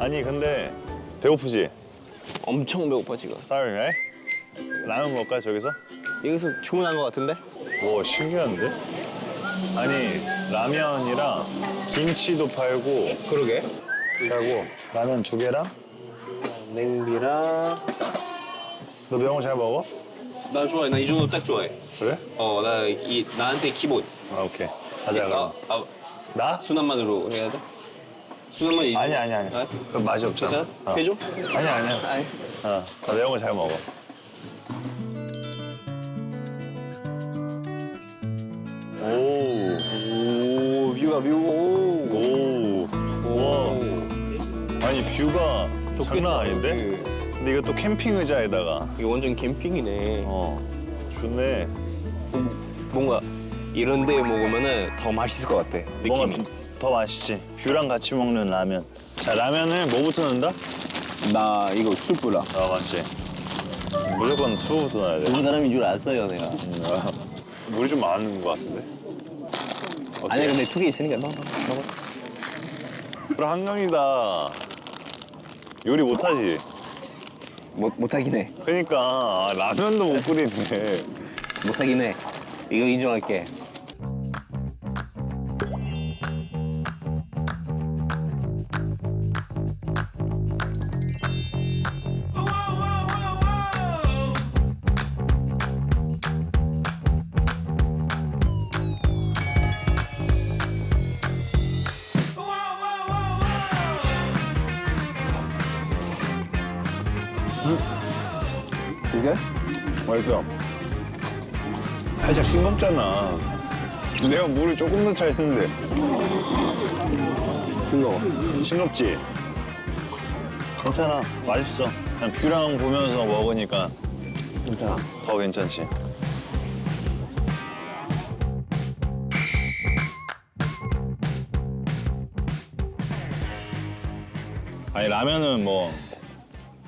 아니 근데 배고프지? 엄청 배고파 지금. Sorry, right? 라면 먹을까 저기서? 여기서 주문한 것 같은데? 오 신기한데? 아니 라면이랑 김치도 팔고 그러게. 팔고 라면 두 개랑 냉비랑 너 매운 거잘 먹어? 나 좋아해. 나 이 정도 딱 좋아해. 그래? 어, 나 이 나한테 기본. 아 오케이 가자 그럼 아, 아, 나? 순한맛으로 해야 돼? 순한맛 이. 아니 아니 아니 아? 그럼 맛이 없잖아 괜찮아? 어. 해줘? 아니 아니야 아니. 어, 나 매운 거 잘 먹어 오 오, 뷰가 뷰. 오. 오, 우와. 아니 뷰가 장난 아닌데? 그, 근데 이거 또 캠핑 의자에다가 이거 완전 캠핑이네. 어 좋네. 뭔가 이런 데 먹으면은 더 맛있을 것 같아. 뭔가 느낌이. 더 맛있지. 뷰랑 같이 먹는 라면. 자 라면은 뭐부터 넣는다? 나 이거 수프라. 아 맞지. 무조건 수부터 넣어야 돼. 좋은 사람인 줄 알았어요, 내가. 아, 물이 좀 많은 것 같은데. 아니 근데 두 개 있으니까 먹어. 먹어. 그럼 한강이다. 요리 못하지. 못 못하긴 해. 그러니까 아, 라면도 못 끓이네. 못하긴 해. 이거 인정할게. 이게? 맛있어. 살짝 싱겁잖아. 내가 물을 조금 더 차있는데 싱거워. 싱겁지? 괜찮아. 맛있어. 그냥 뷰랑 보면서 먹으니까 진짜. 더 괜찮지. 아니 라면은 뭐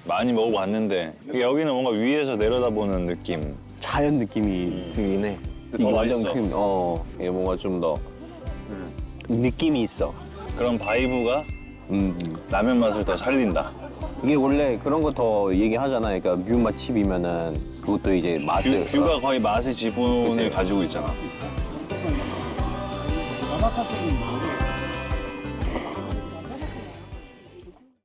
많이 먹어봤는데 여기는 뭔가 위에서 내려다보는 느낌. 자연 느낌이 들긴 해. 더 맛있어. 큰, 어, 이게 뭔가 좀 더 느낌이 있어. 그런 바이브가 음, 음. 라면 맛을 더 살린다. 이게 원래 그런 거 더 얘기하잖아. 그러니까 뷰 맛집이면은 그것도 이제 맛을. 뷰, 뷰가 거의 맛의 지분을 그치. 가지고 있잖아.